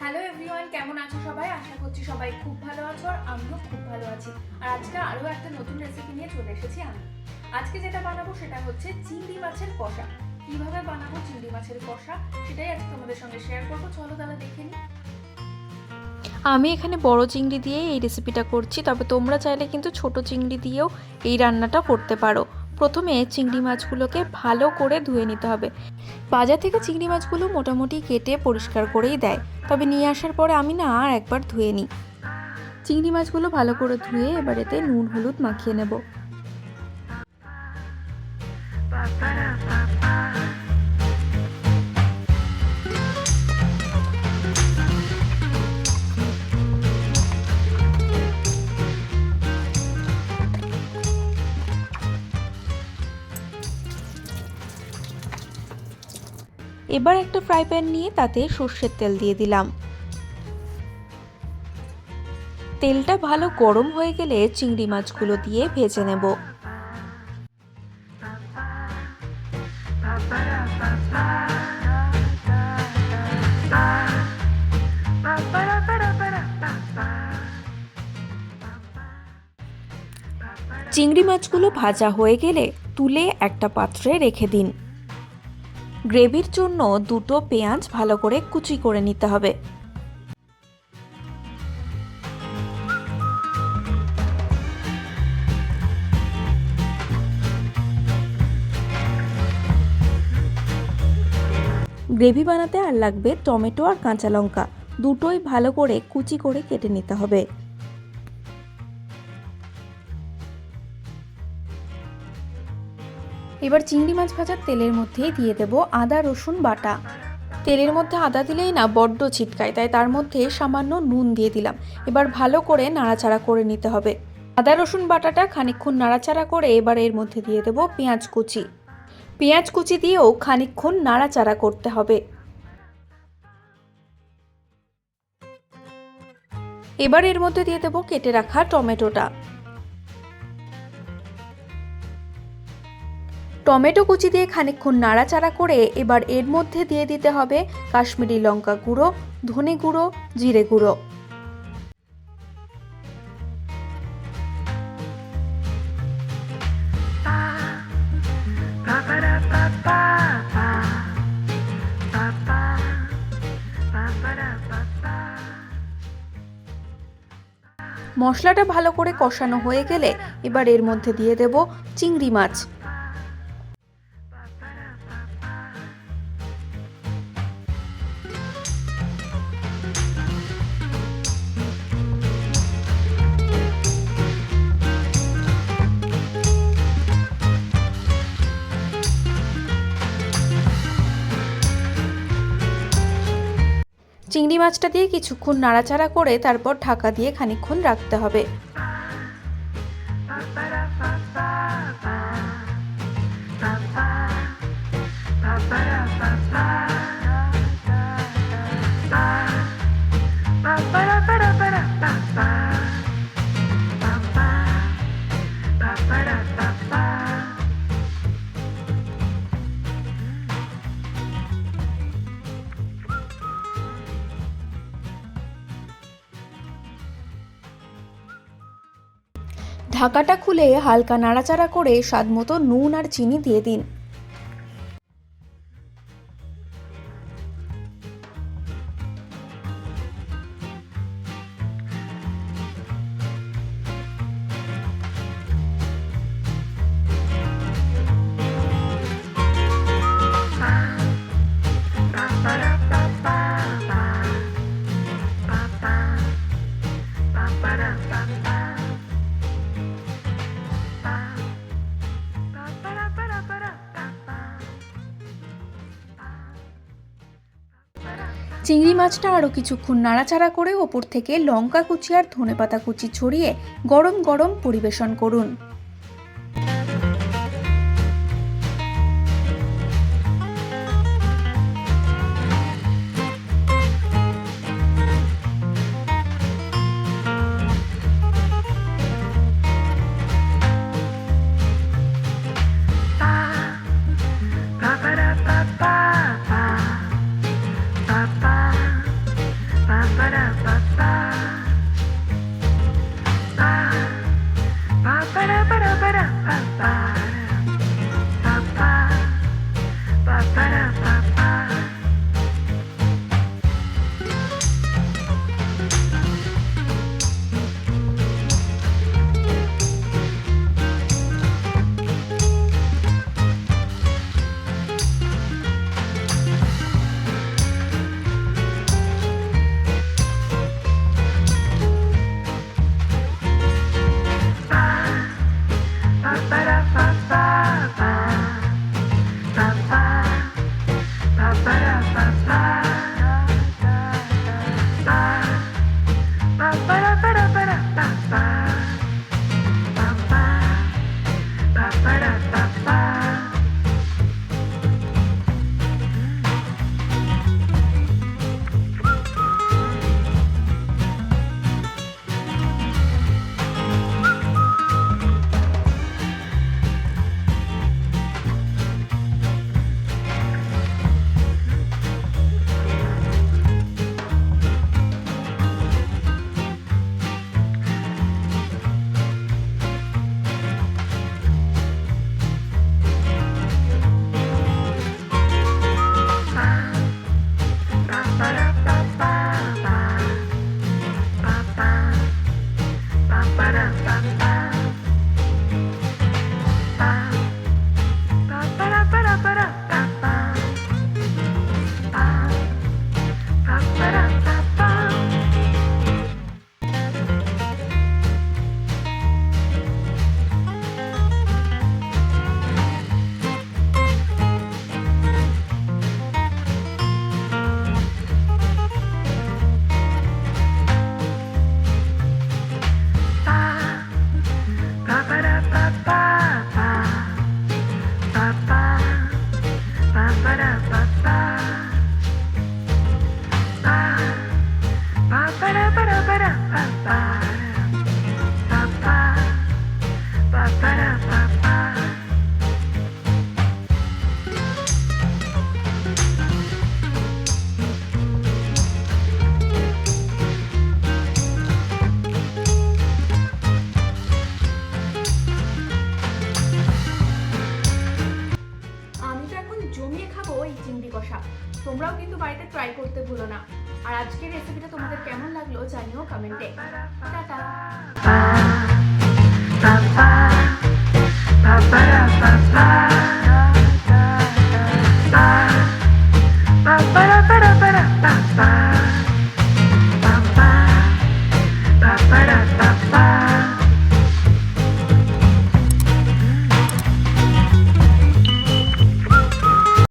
Hello everyone কেমন আছো সবাই? আশা করছি সবাই খুব ভালো আছো আর আমিও খুব ভালো আছি। আর আজকে আরও একটা নতুন রেসিপি নিয়ে চলে এসেছি আমি। আজকে যেটা বানাবো সেটা হচ্ছে চিংড়ি মাছের কষা। কীভাবে বানাবো চিংড়ি মাছের কষা সেটাই আজকে তোমাদের সঙ্গে শেয়ার করব। চলো তাহলে দেখে নিই। আমি এখানে বড় চিংড়ি দিয়ে এই রেসিপিটা করছি, তবে তোমরা চাইলে কিন্তু ছোট চিংড়ি দিয়েও এই রান্নাটা করতে পারো। প্রথমে চিংড়ি মাছগুলোকে ভালো করে ধুয়ে নিতে হবে। বাজার থেকে চিংড়ি মাছগুলো মোটামুটি কেটে পরিষ্কার করেই দেয়। তবে নিয়ে আসার পরে আমি না আর একবার ধুয়ে নিই। চিংড়ি মাছগুলো ভালো করে ধুয়ে এবার এতে নুন, হলুদ মাখিয়ে নেব। এবার একটা ফ্রাই প্যান নিয়ে তাতে সর্ষের তেল দিয়ে দিলাম। তেলটা ভালো গরম হয়ে গেলে চিংড়ি মাছগুলো দিয়ে ভেজে নেব। চিংড়ি মাছগুলো ভাজা হয়ে গেলে তুলে একটা পাত্রে রেখে দিন। গ্রেভির জন্য দুটো পেঁয়াজ ভালো করে কুচি করে নিতে হবে। গ্রেভি বানাতে আর লাগবে টমেটো আর কাঁচা লঙ্কা। দুটোই ভালো করে কুচি করে কেটে নিতে হবে। এবার চিংড়ি মাছ ভাজার তেলের মধ্যেই দিয়ে দেব আদা, রসুন বাটা। তেলের মধ্যে আদা দিলেই না বড্ড ছিটকায়, তাই তার মধ্যে সামান্য নুন দিয়ে দিলাম। এবার ভালো করে নাড়াচাড়া করে নিতে হবে। আদা, রসুন বাটাটা খানিকক্ষণ নাড়াচাড়া করে এবার এর মধ্যে দিয়ে দেব পেঁয়াজ কুচি। পেঁয়াজ কুচি দিয়েও খানিকক্ষণ নাড়াচাড়া করতে হবে। এবার এর মধ্যে দিয়ে দেবো কেটে রাখা টমেটোটা। টমেটো কুচি দিয়ে খানিকক্ষণ নাড়াচাড়া করে এবার এর মধ্যে দিয়ে দিতে হবে কাশ্মীরি লঙ্কা গুঁড়ো, ধনে গুঁড়ো, জিরে গুঁড়ো। মশলাটা ভালো করে কষানো হয়ে গেলে এবার এর মধ্যে দিয়ে দেব চিংড়ি মাছ। চিংড়ি মাছটা দিয়ে কিছুক্ষণ নাড়াচাড়া করে তারপর ঢাকা দিয়ে খানিক্ষণ রাখতে হবে। ঢাকাটা খুলে হালকা নাড়াচাড়া করে স্বাদমতো নুন আর চিনি দিয়ে দিন। চিংড়ি মাছটা আরও কিছুক্ষণ নাড়াচাড়া করে ওপর থেকে লঙ্কা কুচি আর ধনেপাতা কুচি ছড়িয়ে গরম গরম পরিবেশন করুন। খাব এই চিংড়ি কষা। তোমরাও কিন্তু বাড়িতে ট্রাই করতে ভুলো না। আর আজকের রেসিপিটা তোমাদের কেমন লাগল জানিও কমেন্টে টাটা।